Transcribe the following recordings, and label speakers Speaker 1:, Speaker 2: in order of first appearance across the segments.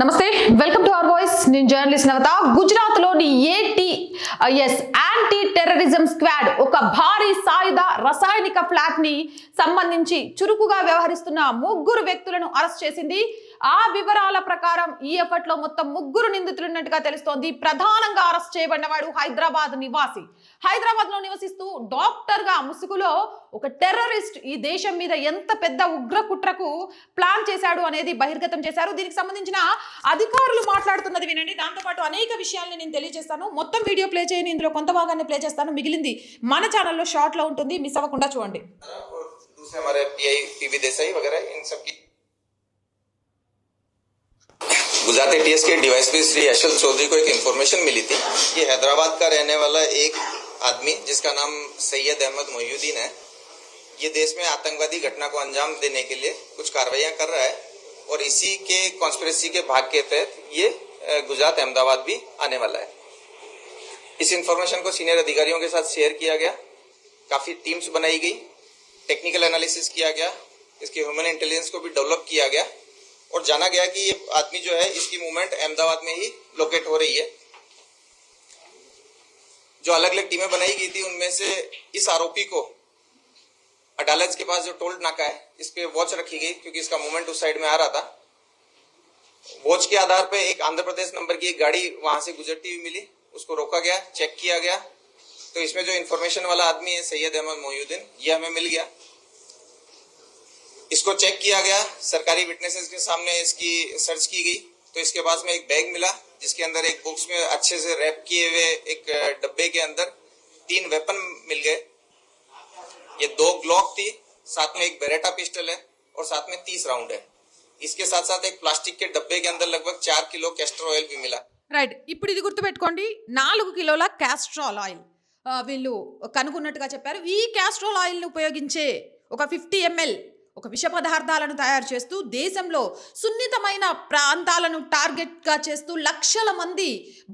Speaker 1: నమస్తే welcome to our voice నేను journalist Navata. గుజరాత్లోని A T yes anti terrorism squad ఒక భారీ సాయుధ రసాయనిక ఫ్లాట్ని సంబంధించి చురుకుగా వ్యవహరిస్తున్న ముగ్గురు వ్యక్తులను అరెస్ట్ చేసింది. ఆ వివరాల ప్రకారం ఈ ఎఫర్ట్ లో మొత్తం ముగ్గురు నిందితులున్నట్టుగా తెలుస్తోంది ప్రధానంగా అరెస్ట్ చేయబడిన వాడు హైదరాబాద్ నివాసి హైదరాబాద్ లో నివసిస్తూ డాక్టర్ గా ముసుగులో ఒక టెర్రరిస్ట్ ఈ దేశం మీద ఎంత పెద్ద ఉగ్ర కుట్రకు ప్లాన్ చేశాడు అనేది బహిర్గతం చేశారు దీనికి సంబంధించిన అధికారులు మాట్లాడుతున్నది వినండి దాంతోపాటు అనేక విషయాల్ని నేను తెలియజేస్తాను మొత్తం వీడియో ప్లే చేయని ఇందులో కొంత భాగాన్ని ప్లే చేస్తాను మిగిలింది మన ఛానల్లో షార్ట్ లో ఉంటుంది మిస్ అవ్వకుండా చూడండి
Speaker 2: और दूसरे हमारे पीआई पीवी देसाई वगैरह इन सब की गुजरात एटीएस के डीवाईएसपी श्री यशवंत चौधरी को एक इन्फॉर्मेशन मिली थी। कि हैदराबाद का रहने वाला एक आदमी, जिसका नाम सैयद अहमद मोहुद्दीन है। ये देश में आतंकवादी घटना को अंजाम देने के लिए कुछ कार्रवाइयाँ कर रहा है और इसी के कॉन्स्पिरसी के भाग के तहत ये गुजरात अहमदाबाद भी आने वाला है। इस इंफॉर्मेशन को सीनियर अधिकारियों के साथ शेयर किया गया। काफ़ी टीम्स बनाई गई। टेक्निकल एनालिसिस किया गया। इसके ह्यूमन इंटेलिजेंस को भी डेवलप किया गया। और जाना गया कि ये आदमी जो है, इसकी मूवमेंट अहमदाबाद में ही लोकेट हो रही है। जो अलग अलग टीमें बनाई गई थी, उनमें से इस आरोपी को अडालज के पास जो टोल्ड नाका है, इस पे वॉच रखी गई, क्योंकि इसका मूवमेंट उस साइड में आ रहा था। वॉच के आधार पे एक आंध्र प्रदेश नंबर की एक गाड़ी वहाँ से गुजरती हुई मिली, उसको रोका गया चेक किया गया। तो इसमें जो इन्फॉर्मेशन वाला आदमी है, सैयद अहमद मोहुद्दीन ये हमें मिल गया। इसको चेक किया गया सरकारी विटनेसेस के सामने इसकी सर्च की गई तो इसके पास में एक बैग मिला जिसके अंदर एक बॉक्स में अच्छे से रैप किए हुए एक डब्बे के अंदर तीन वेपन मिल गए ये दो ग्लॉक थी साथ में एक बेरेटा पिस्टल है और साथ में तीस राउंड है इसके साथ साथ एक प्लास्टिक के डब्बे के अंदर लगभग चार किलो कैस्टर ऑयल भी मिला
Speaker 1: రైట్ ఇప్పుడు ఇది గుర్తుపెట్టుకోండి నాలుగు కిలోల క్యాస్ట్రాల్ ఆయిల్ ఆ, వీళ్ళు కనుగొన్నట్టుగా చెప్పారు ఈ క్యాస్ట్రాల్ ఆయిల్ని ఉపయోగించే ఒక ఫిఫ్టీ ఎంఎల్ ఒక విష పదార్థాలను తయారు చేస్తూ దేశంలో సున్నితమైన ప్రాంతాలను టార్గెట్గా చేస్తూ లక్షల మంది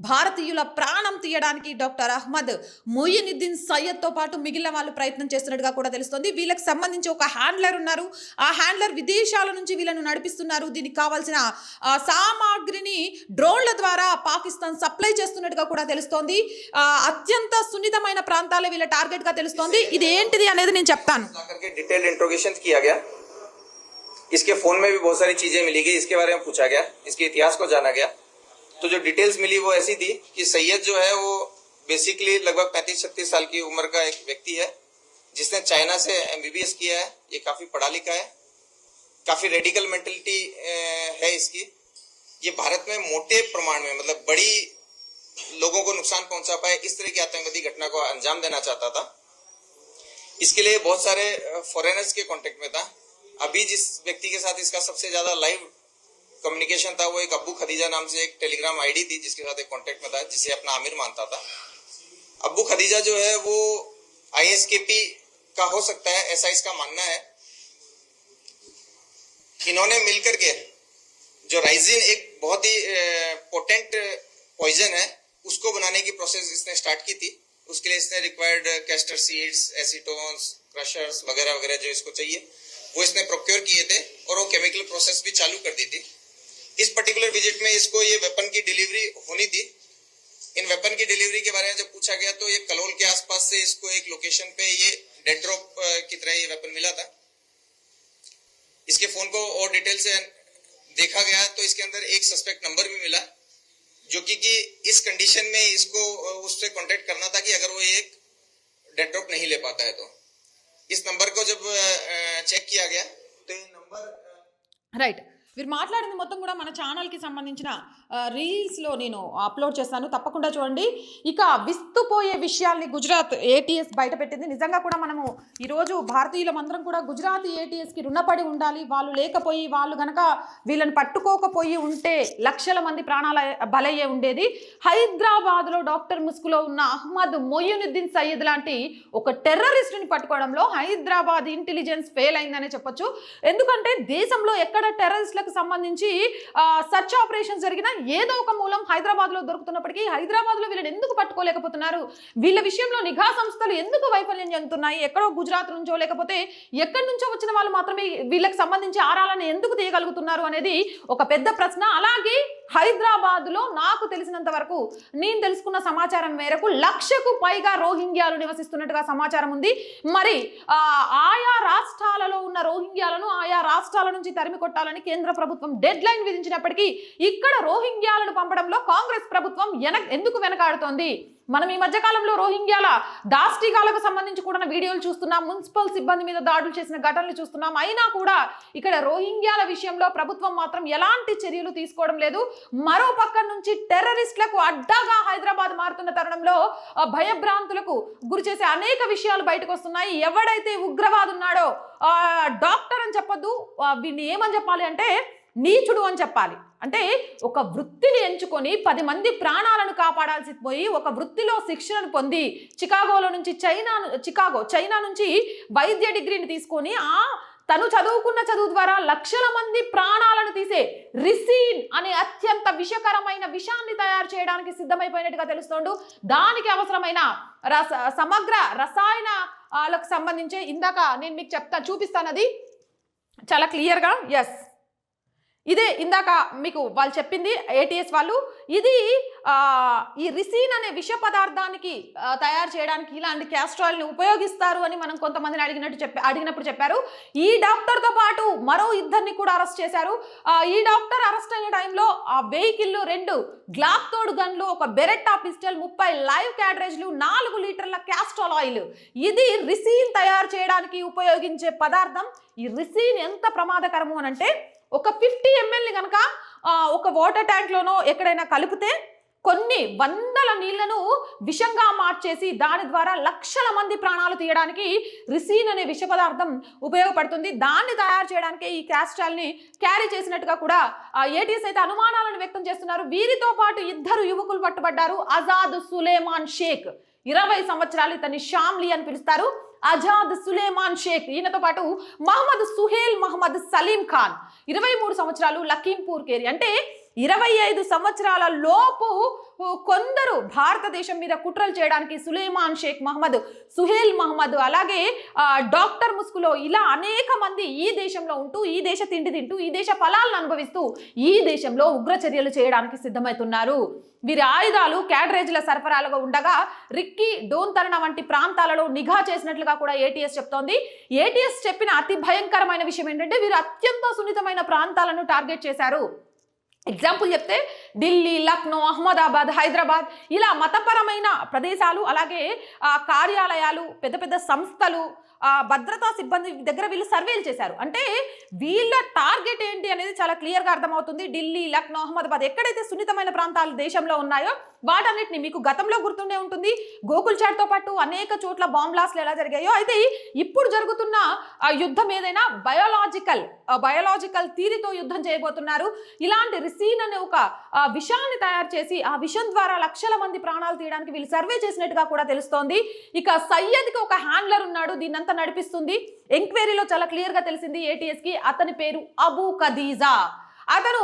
Speaker 1: భారతీయుల ప్రాణం తీయడానికి డాక్టర్ అహ్మద్ మొయినుద్దీన్ సయ్యద్తో పాటు మిగిలిన వాళ్ళు ప్రయత్నం చేస్తున్నట్టుగా కూడా తెలుస్తుంది. వీళ్ళకి సంబంధించి ఒక హ్యాండ్లర్ ఉన్నారు. ఆ హ్యాండ్లర్ విదేశాల నుంచి వీళ్ళను నడిపిస్తున్నారు. దీనికి కావాల్సిన సామాగ్రిని డ్రోన్ల ద్వారా పాకిస్తాన్ సప్లై చేస్తున్నట్టుగా కూడా తెలుస్తోంది. అత్యంత సున్నితమైన ప్రాంతాలే వీళ్ళ టార్గెట్గా తెలుస్తోంది. ఇది ఏంటిది అనేది నేను చెప్తాను.
Speaker 2: డీటెయిల్ ఇంట్రోగేషన్స్ కియా గయా इसके फ़ोन में भी बहुत सारी चीज़ें मिली गई, इसके बारे में पूछा गया, इसके इतिहास को जाना गया। तो जो डिटेल्स मिली वो ऐसी थी कि सैयद जो है वो बेसिकली लगभग पैंतीस, छत्तीस साल की उम्र का एक व्यक्ति है, जिसने चाइना से एमबीबीएस किया है, ये काफ़ी पढ़ा लिखा है, काफ़ी रेडिकल मेंटेलिटी है इसकी। ये भारत में मोटे प्रमाण में मतलब बड़ी लोगों को नुकसान पहुँचा पाए, इस तरह की आतंकवादी घटना को अंजाम देना चाहता था। इसके लिए बहुत सारे फॉरेनर्स के कांटेक्ट में था। अभी जिस व्यक्ति के साथ इसका सबसे ज़्यादा लाइव कम्युनिकेशन था, वो एक अब्बू खदीजा नाम से एक टेलीग्राम आईडी थी, जिसके साथ एक कांटेक्ट में था, जिसे अपना आमिर मानता था। अब्बू खदीजा जो है, वो आईएसकेपी का हो सकता है, ऐसा इसका मानना है। इन्होंने मिलकर के जो राइजिन एक बहुत ही पोटेंट पॉइजन है, उसको बनाने की प्रोसेस इसने स्टार्ट की थी। उसके लिए इसने required castor seeds acetones crushers वगैरह वगैरह जो इसको चाहिए। वो इसने प्रोक्योर किए थे और वो केमिकल प्रोसेस भी चालू कर दी थी। इस पर्टिकुलर विज़िट में इसको ये वेपन की डिलीवरी होनी थी। इन वेपन की डिलीवरी के बारे में जब पूछा गया तो ये कलोल के आसपास से इसको एक लोकेशन पे ये डेड ड्रॉप की तरह ये वेपन मिला था। इसके फ़ोन को और डिटेल से देखा गया तो इसके अंदर एक सस्पेक्ट नंबर भी मिला जो कि, कि इस कंडीशन में इसको उससे कांटेक्ट करना था कि अगर वो एक डेड ड्रॉप नहीं ले पाता है तो। इस नंबर को जब चेक किया गया तो ये नंबर राइट
Speaker 1: రైట్ వీరు మాట్లాడింది మొత్తం కూడా మన ఛానల్కి సంబంధించిన రీల్స్లో నేను అప్లోడ్ చేస్తాను. తప్పకుండా చూడండి. ఇక విస్తుపోయే విషయాల్ని గుజరాత్ ఏటీఎస్ బయటపెట్టింది. నిజంగా కూడా మనము ఈరోజు భారతీయులమందరం కూడా గుజరాత్ ఏటీఎస్కి రుణపడి ఉండాలి. వాళ్ళు లేకపోయి వాళ్ళు కనుక వీళ్ళని పట్టుకోకపోయి ఉంటే లక్షల మంది ప్రాణాల బలయ్యే ఉండేది. హైదరాబాద్లో డాక్టర్ ముసుగులో ఉన్న అహ్మద్ మొయ్యునుద్దీన్ సయ్యద్ లాంటి ఒక టెర్రరిస్టుని పట్టుకోవడంలో హైదరాబాద్ ఇంటెలిజెన్స్ ఫెయిల్ అయిందనే చెప్పొచ్చు. ఎందుకంటే దేశంలో ఎక్కడ టెర్రరిస్టులకు కేసులకు సంబంధించి సర్చ్ ఆపరేషన్ జరిగిన ఏదో ఒక మూలం హైదరాబాద్లో దొరుకుతున్నప్పటికీ హైదరాబాద్లో వీళ్ళని ఎందుకు పట్టుకోలేకపోతున్నారు? వీళ్ళ విషయంలో నిఘా సంస్థలు ఎందుకు వైఫల్యం చెందుతున్నాయి? ఎక్కడో గుజరాత్ నుంచో లేకపోతే ఎక్కడి నుంచో వచ్చిన వాళ్ళు మాత్రమే వీళ్ళకి సంబంధించి ఆరాలను ఎందుకు తీయగలుగుతున్నారు అనేది ఒక పెద్ద ప్రశ్న. అలాగే హైదరాబాద్లో నాకు తెలిసినంత వరకు నేను తెలుసుకున్న సమాచారం మేరకు లక్షకు పైగా రోహింగ్యాలు నివసిస్తున్నట్టుగా సమాచారం ఉంది. మరి ఆయా రాష్ట్రాలలో ఉన్న రోహింగ్యాలను ఆయా రాష్ట్రాల నుంచి తరిమి కొట్టాలని కేంద్ర ప్రభుత్వం డెడ్ లైన్ విధించినప్పటికీ ఇక్కడ రోహింగ్యాలను పంపడంలో కాంగ్రెస్ ప్రభుత్వం ఎందుకు వెనకాడుతోంది? మనం ఈ మధ్యకాలంలో రోహింగ్యాల దాష్టికాలకు సంబంధించి కూడా వీడియోలు చూస్తున్నాం. మున్సిపల్ సిబ్బంది మీద దాడులు చేసిన ఘటనలు చూస్తున్నాం. అయినా కూడా ఇక్కడ రోహింగ్యాల విషయంలో ప్రభుత్వం మాత్రం ఎలాంటి చర్యలు తీసుకోవడం లేదు. మరో పక్క నుంచి టెర్రరిస్టులకు అడ్డాగా హైదరాబాద్ మారుతున్న తరుణంలో భయభ్రాంతులకు గురి చేసే అనేక విషయాలు బయటకు వస్తున్నాయి. ఎవడైతే ఉగ్రవాదు ఉన్నాడో డాక్టర్ అని చెప్పొద్దు వీడిని ఏమని చెప్పాలి అంటే నీచుడు అని చెప్పాలి. అంటే ఒక వృత్తిని ఎంచుకొని పది మంది ప్రాణాలను కాపాడాల్సి పోయి ఒక వృత్తిలో శిక్షణను పొంది చికాగోలో నుంచి చైనా చికాగో చైనా నుంచి వైద్య డిగ్రీని తీసుకొని ఆ తను చదువుకున్న చదువు ద్వారా లక్షల మంది ప్రాణాలను తీసే రిసీన్ అనే అత్యంత విషకరమైన విషాన్ని తయారు చేయడానికి సిద్ధమైపోయినట్టుగా తెలుస్తోండు. దానికి అవసరమైన రస సమగ్ర రసాయనాలకు సంబంధించి ఇందాక నేను మీకు చెప్తా చూపిస్తాను అది చాలా క్లియర్గా? ఎస్ ఇదే ఇందాక మీకు వాళ్ళు చెప్పింది ఏటీఎస్ వాళ్ళు. ఇది ఈ రిసీన్ అనే విష పదార్థానికి తయారు చేయడానికి ఇలాంటి క్యాస్ట్రాయిల్ని ఉపయోగిస్తారు అని మనం కొంతమందిని అడిగినట్టు చెప్పి అడిగినప్పుడు చెప్పారు. ఈ డాక్టర్తో పాటు మరో ఇద్దరిని కూడా అరెస్ట్ చేశారు. ఈ డాక్టర్ అరెస్ట్ అయిన టైంలో ఆ వెహికల్ రెండు గ్లాక్ తోడు గన్లు ఒక బెరెట్టా పిస్టల్ ముప్పై లైవ్ క్యాడరేజ్లు నాలుగు లీటర్ల క్యాస్ట్రాల్ ఆయిల్. ఇది రిసీన్ తయారు చేయడానికి ఉపయోగించే పదార్థం. ఈ రిసీన్ ఎంత ప్రమాదకరము అని అంటే ఒక ఫిఫ్టీ ఎంఎల్ని కనుక ఒక వాటర్ ట్యాంక్లోనో ఎక్కడైనా కలిపితే కొన్ని వందల నీళ్ళను విషంగా మార్చేసి దాని ద్వారా లక్షల మంది ప్రాణాలు తీయడానికి రిసీన్ అనే విష పదార్థం ఉపయోగపడుతుంది. దాన్ని తయారు చేయడానికి ఈ క్యాస్ట్రాల్ని క్యారీ చేసినట్టుగా కూడా ఏటీఎస్ అయితే అనుమానాలను వ్యక్తం చేస్తున్నారు. వీరితో పాటు ఇద్దరు యువకులు పట్టుబడ్డారు. ఆజాద్ సులేమాన్ షేక్. ఇరవై సంవత్సరాలు ఇతన్ని షామ్లీ అని పిలుస్తారు. అజాద్ సులేమాన్ షేక్. ఈయనతో పాటు మహమ్మద్ సుహేల్ మహమ్మద్ సలీం ఖాన్. ఇరవై మూడు సంవత్సరాలు లఖీంపూర్ కేరి. అంటే ఇరవై ఐదు సంవత్సరాల లోపు కొందరు భారతదేశం మీద కుట్రలు చేయడానికి సులేమాన్ షేక్ మహమ్మద్ సుహేల్ మహమ్మద్ అలాగే డాక్టర్ ముస్కులో ఇలా అనేక మంది ఈ దేశంలో ఉంటూ ఈ దేశ తిండి తింటూ ఈ దేశ ఫలాలను అనుభవిస్తూ ఈ దేశంలో ఉగ్ర చర్యలు చేయడానికి సిద్ధమవుతున్నారు. వీరి ఆయుధాలు క్యాడరేజ్ల సరఫరాలుగా ఉండగా రిక్కీ డోన్తరణ వంటి ప్రాంతాలలో నిఘా చేసినట్లుగా కూడా ఏటీఎస్ చెప్తోంది. ఏటీఎస్ చెప్పిన అతి భయంకరమైన విషయం ఏంటంటే వీరు అత్యంత సున్నితమైన ప్రాంతాలను టార్గెట్ చేశారు. ఎగ్జాంపుల్ చెప్తే ఢిల్లీ లక్నో అహ్మదాబాద్ హైదరాబాద్ ఇలా మతపరమైన ప్రదేశాలు అలాగే కార్యాలయాలు పెద్ద పెద్ద సంస్థలు భద్రతా సిబ్బంది దగ్గర వీళ్ళు సర్వేలు చేశారు. అంటే వీళ్ళ టార్గెట్ ఏంటి అనేది చాలా క్లియర్గా అర్థమవుతుంది. ఢిల్లీ లక్నో అహ్మదాబాద్ ఎక్కడైతే సున్నితమైన ప్రాంతాలు దేశంలో ఉన్నాయో వాటన్నిటిని మీకు గతంలో గుర్తుండే ఉంటుంది. గోకుల్ చాట్తో పాటు అనేక చోట్ల బాంబ్ బ్లాస్ట్లు ఎలా జరిగాయో. అయితే ఇప్పుడు జరుగుతున్న ఆ యుద్ధం ఏదైనా బయోలాజికల్ బయోలాజికల్ థీరీతో యుద్ధం చేయబోతున్నారు. ఇలాంటి రిసీన్ అనే ఒక విషాన్ని తయారు చేసి ఆ విషం ద్వారా లక్షల మంది ప్రాణాలు తీయడానికి వీళ్ళు సర్వే చేసినట్టుగా కూడా తెలుస్తోంది. ఇక సయ్యద్కి ఒక హ్యాండ్లర్ ఉన్నాడు దీన్నంతా నడిపిస్తుంది. ఎంక్వైరీలో చాలా క్లియర్గా తెలిసింది ఏటీఎస్కి అతని పేరు అబూ కదీజా అతను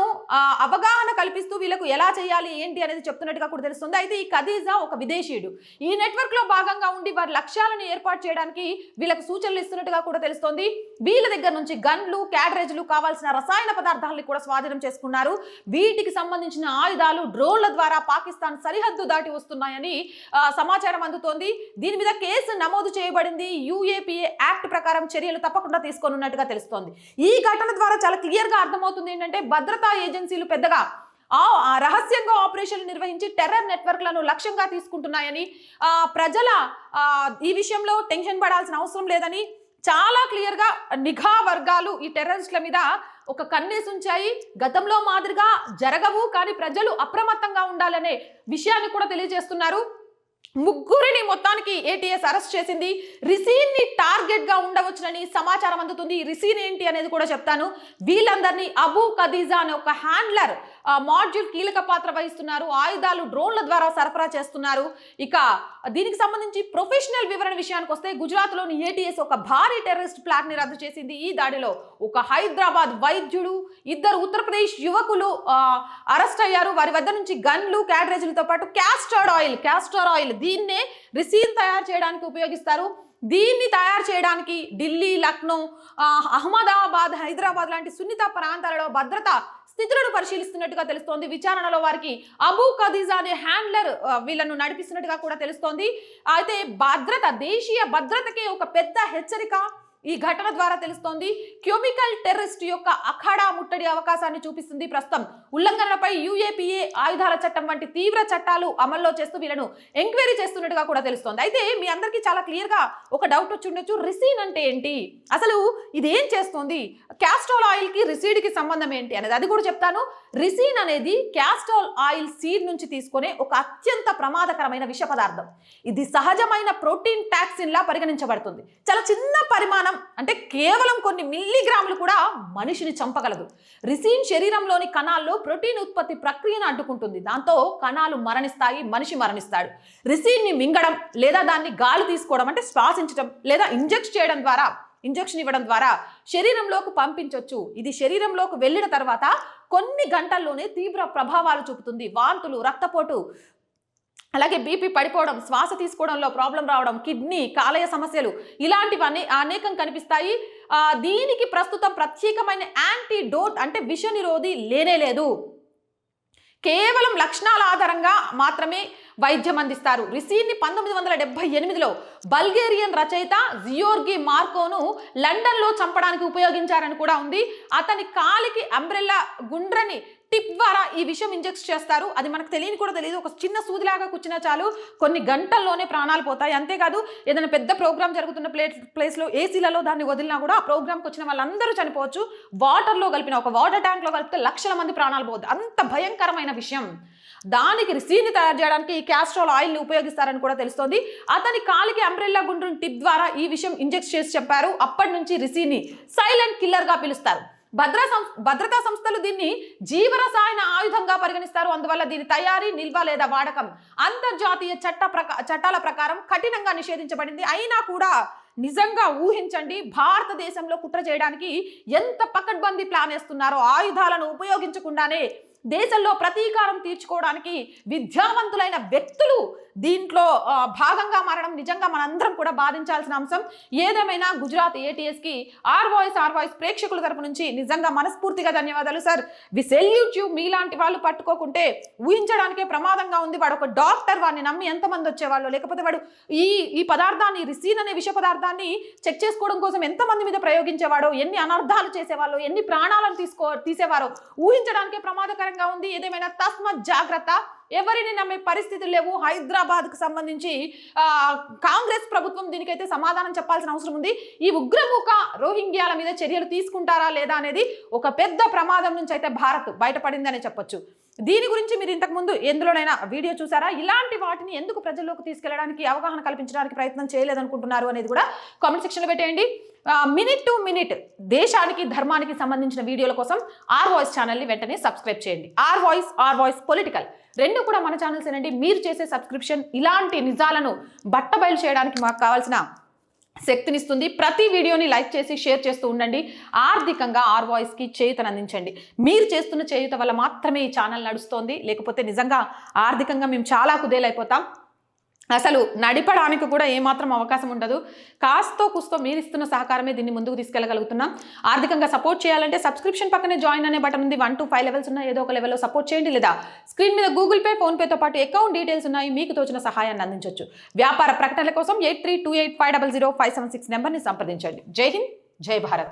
Speaker 1: అవగాహన కల్పిస్తూ వీళ్ళకు ఎలా చేయాలి ఏంటి అనేది చెప్తున్నట్టుగా కూడా తెలుస్తుంది. అయితే ఈ ఖదీజా ఒక విదేశీయుడు. ఈ నెట్వర్క్లో భాగంగా ఉండి వారి లక్ష్యాలను ఏర్పాటు చేయడానికి వీళ్ళకు సూచనలు ఇస్తున్నట్టుగా కూడా తెలుస్తోంది. వీళ్ళ దగ్గర నుంచి గన్లు క్యాడరేజ్లు కావాల్సిన రసాయన పదార్థాలను కూడా స్వాధీనం చేసుకున్నారు. వీటికి సంబంధించిన ఆయుధాలు డ్రోన్ల ద్వారా పాకిస్తాన్ సరిహద్దు దాటి వస్తున్నాయని సమాచారం అందుతోంది. దీని మీద కేసు నమోదు చేయబడింది. యూఏపీఏ యాక్ట్ ప్రకారం చర్యలు తప్పకుండా తీసుకోనున్నట్టుగా తెలుస్తోంది. ఈ ఘటన ద్వారా చాలా క్లియర్గా అర్థమవుతుంది ఏంటంటే భద్రతా ఏజెన్సీలు పెద్దగా ఆ రహస్యంగా ఆపరేషన్లు నిర్వహించి టెర్రర్ నెట్వర్క్లను లక్ష్యంగా తీసుకుంటున్నాయని ప్రజల ఈ విషయంలో టెన్షన్ పడాల్సిన అవసరం లేదని చాలా క్లియర్గా నిఘా వర్గాలు ఈ టెర్రరిస్టుల మీద ఒక కన్నేసి ఉంచాయి. గతంలో మాదిరిగా జరగవు కానీ ప్రజలు అప్రమత్తంగా ఉండాలనే విషయాన్ని కూడా తెలియజేస్తున్నారు. ముగ్గురిని మొత్తానికి ఏటీఎస్ అరెస్ట్ చేసింది. రిసీన్ని టార్గెట్గా ఉండవచ్చునని సమాచారం అందుతుంది. రిసీన్ ఏంటి అనేది కూడా చెప్తాను. వీళ్ళందరినీ అబూ ఖదీజా అనే ఒక హ్యాండ్లర్ మాడ్యూల్ కీలక పాత్ర వహిస్తున్నారు. ఆయుధాలు డ్రోన్ల ద్వారా సరఫరా చేస్తున్నారు. ఇక దీనికి సంబంధించి ప్రొఫెషనల్ వివరణ విషయానికి వస్తే గుజరాత్లోని ఏటీఎస్ ఒక భారీ టెర్రరిస్ట్ ప్లాట్ని రద్దు చేసింది. ఈ దాడిలో ఒక హైదరాబాద్ వైద్యుడు ఇద్దరు ఉత్తరప్రదేశ్ యువకులు అరెస్ట్ అయ్యారు. వారి వద్ద నుంచి గన్లు క్యాటరేజీలతో పాటు క్యాస్టర్డ్ ఆయిల్ క్యాస్టర్ ఆయిల్ దీన్నే రిసీన్ తయారు చేయడానికి ఉపయోగిస్తారు. దీన్ని తయారు చేయడానికి ఢిల్లీ లక్నో అహ్మదాబాద్ హైదరాబాద్ లాంటి సున్నిత ప్రాంతాలలో భద్రత స్థితులను పరిశీలిస్తున్నట్టుగా తెలుస్తోంది. విచారణలో వారికి అబూ ఖదీజా అనే హ్యాండ్లర్ వీళ్ళను నడిపిస్తున్నట్టుగా కూడా తెలుస్తోంది. అయితే భద్రత దేశీయ భద్రతకి ఒక పెద్ద హెచ్చరిక ఈ ఘటన ద్వారా తెలుస్తోంది. క్యూమికల్ టెర్రరిస్ట్ యొక్క అఖాడా ముట్టడి అవకాశాన్ని చూపిస్తుంది ప్రస్తుతం. ఉల్లంఘనలపై యూఏపీఏ ఆయుధాల చట్టం వంటి తీవ్ర చట్టాలు అమల్లో చేస్తూ వీళ్ళను ఎంక్వైరీ చేస్తున్నట్టుగా కూడా తెలుస్తోంది. అయితే మీ అందరికీ చాలా క్లియర్గా ఒక డౌట్ వచ్చి ఉండొచ్చు. రిసీన్ అంటే ఏంటి? అసలు ఇది ఏం చేస్తుంది? క్యాస్ట్రాల్ ఆయిల్కి రిసీడ్కి రిసీడ్కి సంబంధం ఏంటి అనేది అది కూడా చెప్తాను. రిసీన్ అనేది క్యాస్ట్రాల్ ఆయిల్ సీడ్ నుంచి తీసుకునే ఒక అత్యంత ప్రమాదకరమైన విష పదార్థం. ఇది సహజమైన ప్రోటీన్ టాక్సిన్లా పరిగణించబడుతుంది. చాలా చిన్న పరిమాణం అంటే కేవలం కొన్ని మిల్లీగ్రాములు కూడా మనిషిని చంపగలదు. రిసీన్ శరీరంలోని కణాల్లో ప్రోటీన్ ఉత్పత్తి ప్రక్రియను అడ్డుకుంటుంది. దాంతో కణాలు మరణిస్తాయి మనిషి మరణిస్తాడు. రిసీన్ని మింగడం లేదా దాన్ని గాలి తీసుకోవడం అంటే శ్వాసించడం లేదా ఇంజెక్ట్ చేయడం ద్వారా ఇంజెక్షన్ ఇవ్వడం ద్వారా శరీరంలోకి పంపించవచ్చు ఇది శరీరంలోకి వెళ్ళిన తర్వాత కొన్ని గంటల్లోనే తీవ్ర ప్రభావాలు చూపుతుంది. వాంతులు రక్తపోటు అలాగే బీపీ పడిపోవడం శ్వాస తీసుకోవడంలో ప్రాబ్లం రావడం కిడ్నీ కాలేయ సమస్యలు ఇలాంటివన్నీ అనేకం కనిపిస్తాయి. దీనికి ప్రస్తుతం ప్రత్యేకమైన యాంటీడోట్ అంటే విష నిరోధి లేనే లేదు. కేవలం లక్షణాల ఆధారంగా మాత్రమే వైద్యం అందిస్తారు. రిసీన్ని పంతొమ్మిది వందల డెబ్బై ఎనిమిదిలో బల్గేరియన్ రచయిత జియోర్గి మార్కోను లండన్లో చంపడానికి ఉపయోగించారని కూడా ఉంది. అతని కాలికి అంబ్రెల్లా గుండ్రని టిప్ ద్వారా ఈ విషయం ఇంజెక్ట్ చేస్తారు. అది మనకు తెలియని కూడా తెలియదు. ఒక చిన్న సూదిలాగా కూర్చున్నా చాలు. కొన్ని గంటల్లోనే ప్రాణాలు పోతాయి. అంతేకాదు ఏదైనా పెద్ద ప్రోగ్రామ్ జరుగుతున్న ప్లేట్ ప్లేస్లో ఏసీలలో దాన్ని వదిలినా కూడా ఆ ప్రోగ్రామ్కి వచ్చిన వాళ్ళందరూ చనిపోవచ్చు. వాటర్లో కలిపిన ఒక వాటర్ ట్యాంక్లో కలిపితే లక్షల మంది ప్రాణాలు పోతుంది అంత భయంకరమైన విషయం. దానికి రిసీని తయారు చేయడానికి ఈ క్యాస్ట్రాల్ ఆయిల్ని ఉపయోగిస్తారని కూడా తెలుస్తోంది. అతని కాలికి అంబ్రెల్లా గుండ్రని టిప్ ద్వారా ఈ విషయం ఇంజెక్ట్ చేసి చెప్పారు. అప్పటి నుంచి రిసీని సైలెంట్ కిల్లర్గా పిలుస్తారు. భద్ర సం భద్రతా సంస్థలు దీన్ని జీవరసాయన ఆయుధంగా పరిగణిస్తారు. అందువల్ల దీని తయారీ నిల్వ లేదా వాడకం అంతర్జాతీయ చట్ట చట్టాల ప్రకారం కఠినంగా నిషేధించబడింది. అయినా కూడా నిజంగా ఊహించండి భారతదేశంలో కుట్ర చేయడానికి ఎంత పకడ్బందీ ప్లాన్ వేస్తున్నారో ఆయుధాలను ఉపయోగించకుండానే దేశంలో ప్రతీకారం తీర్చుకోవడానికి విద్యావంతులైన వ్యక్తులు దీంట్లో భాగంగా మారడం నిజంగా మనందరం కూడా బాధించాల్సిన అంశం. ఏదేమైనా గుజరాత్ ఏటీఎస్కి ఆర్ వాయిస్ ఆర్ వాయిస్ ప్రేక్షకుల తరపు నుంచి నిజంగా మనస్ఫూర్తిగా ధన్యవాదాలు సార్. వి సెల్యూట్ యూ మీలాంటి వాళ్ళు పట్టుకోకుంటే ఊహించడానికే ప్రమాదంగా ఉంది. వాడు ఒక డాక్టర్ వాడిని నమ్మి ఎంతమంది వచ్చేవాళ్ళు? లేకపోతే వాడు ఈ ఈ పదార్థాన్ని రిసీన్ అనే విష పదార్థాన్ని చెక్ చేసుకోవడం కోసం ఎంతమంది మీద ప్రయోగించేవాడో? ఎన్ని అనర్థాలు చేసేవాళ్ళు? ఎన్ని ప్రాణాలను తీసుకో తీసేవారో? ఊహించడానికే ప్రమాదకరంగా ఉంది. ఏదేమైనా తస్మత్ జాగ్రత్త. ఎవరిని నమ్మే పరిస్థితులు లేవు. హైదరాబాద్కు సంబంధించి కాంగ్రెస్ ప్రభుత్వం దీనికైతే సమాధానం చెప్పాల్సిన అవసరం ఉంది. ఈ ఉగ్రముఖ రోహింగ్యాల మీద చర్యలు తీసుకుంటారా లేదా అనేది ఒక పెద్ద ప్రమాదం నుంచి అయితే భారత్ బయటపడిందనే చెప్పొచ్చు. దీని గురించి మీరు ఇంతకుముందు ఎందులోనైనా వీడియో చూసారా? ఇలాంటి వాటిని ఎందుకు ప్రజల్లోకి తీసుకెళ్ళడానికి అవగాహన కల్పించడానికి ప్రయత్నం చేయలేదనుకుంటున్నారు అనేది కూడా కామెంట్ సెక్షన్లో పెట్టేయండి. మినిట్ టు మినిట్ దేశానికి ధర్మానికి సంబంధించిన వీడియోల కోసం ఆర్ వాయిస్ ఛానల్ని వెంటనే సబ్స్క్రైబ్ చేయండి. Our voice our voice political రెండు కూడా మన ఛానల్స్ ఏనండి మీరు చేసే సబ్స్క్రిప్షన్ ఇలాంటి నిజాలను బట్టబయలు చేయడానికి మాకు కావాల్సిన శక్తినిస్తుంది. ప్రతి వీడియోని లైక్ చేసి షేర్ చేస్తూ ఉండండి. ఆర్థికంగా ఆర్ వాయిస్కి చేయుతను అందించండి మీరు చేస్తున్న చేయుత వల్ల మాత్రమే ఈ ఛానల్ నడుస్తోంది. లేకపోతే నిజంగా ఆర్థికంగా మేము చాలా కుదేలైపోతాం. అసలు నడిపడానికి కూడా ఏమాత్రం అవకాశం ఉండదు. కాస్తో కుస్తో మీరు ఇస్తున్న సహకారమే దీన్ని ముందుకు తీసుకెళ్ళగలుగుతున్నాం. ఆర్థికంగా సపోర్ట్ చేయాలంటే సబ్స్క్రిప్షన్ పక్కనే జాయిన్ అనే బటన్ ఉంది. వన్ టు ఫైవ్ లెవెల్స్ ఉన్న ఏదో ఒక లెవెల్లో సపోర్ట్ చేయండి. లేదా స్క్రీన్ మీద గూగుల్ పే ఫోన్పేతో పాటు అకౌంట్ డీటెయిల్స్ ఉన్నాయి. మీకు తోచిన సహాయాన్ని అందించవచ్చు వ్యాపార ప్రకటనల కోసం eight three two eight five double zero five seven six నెంబర్ని సంప్రదించండి. జై హింద్ జై భారత్.